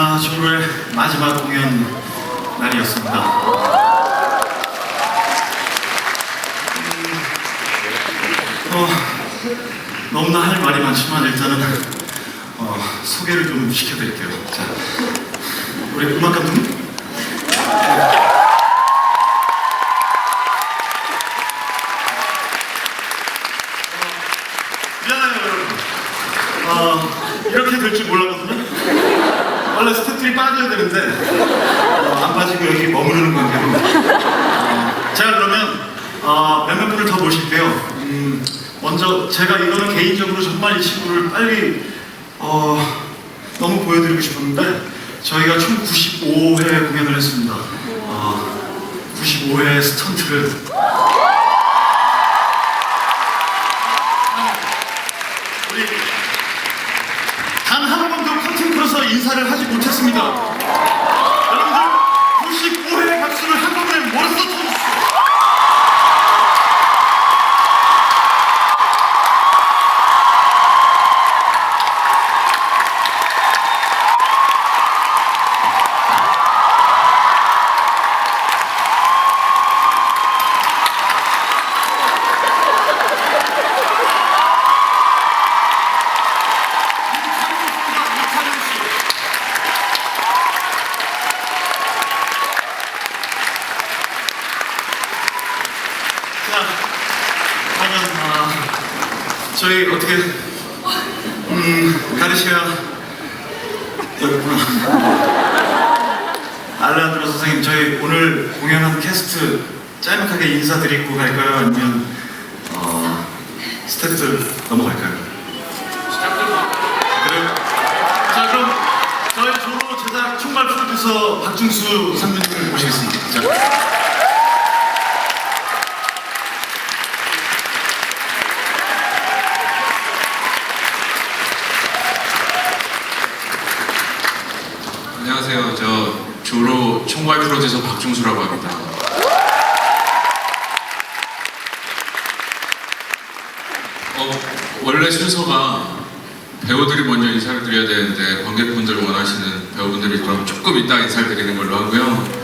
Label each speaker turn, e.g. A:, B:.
A: 아, 조로의 마지막 공연 날이었습니다. 음, 어, 너무나 할 말이 많지만 일단은 어, 소개를 좀 시켜드릴게요. 자, 우리 음악 감독님. 미안해요 여러분. 어, 이렇게 될 줄 몰랐거든요. 원래 스태프들이 빠져야 되는데 어, 안 빠지고 여기 머무르는 관계로. 어, 자 그러면 어, 몇몇 분을 더 모실게요. 음, 먼저 제가 이거는 개인적으로 정말 이 친구를 빨리 어, 너무 보여드리고 싶었는데 저희가 총 95회 공연을 했습니다. 어, 95회 스턴트를 우리 단 한 번도 커튼 풀어서 인사를 하지 못했습니다. 여러분들 95회 박수를 한꺼번에 몰아서 쳐주세요. 자, 그러면 아, 저희 어떻게 음 가르시아 여기구나. 알레한드로 선생님 저희 오늘 공연한 캐스트 짤막하게 인사드리고 갈까요? 아니면 어, 스태프들 넘어갈까요? 자 그럼 저희 조로 제작 총괄 프로듀서 박중수 선배님을 모시겠습니다.
B: 안녕하세요. 저 조로 총괄 프로듀서 박중수라고 합니다. 어, 원래 순서가 배우들이 먼저 인사를 드려야 되는데 관객분들 원하시는 배우분들이 그럼 조금 이따 인사를 드리는 걸로 하고요.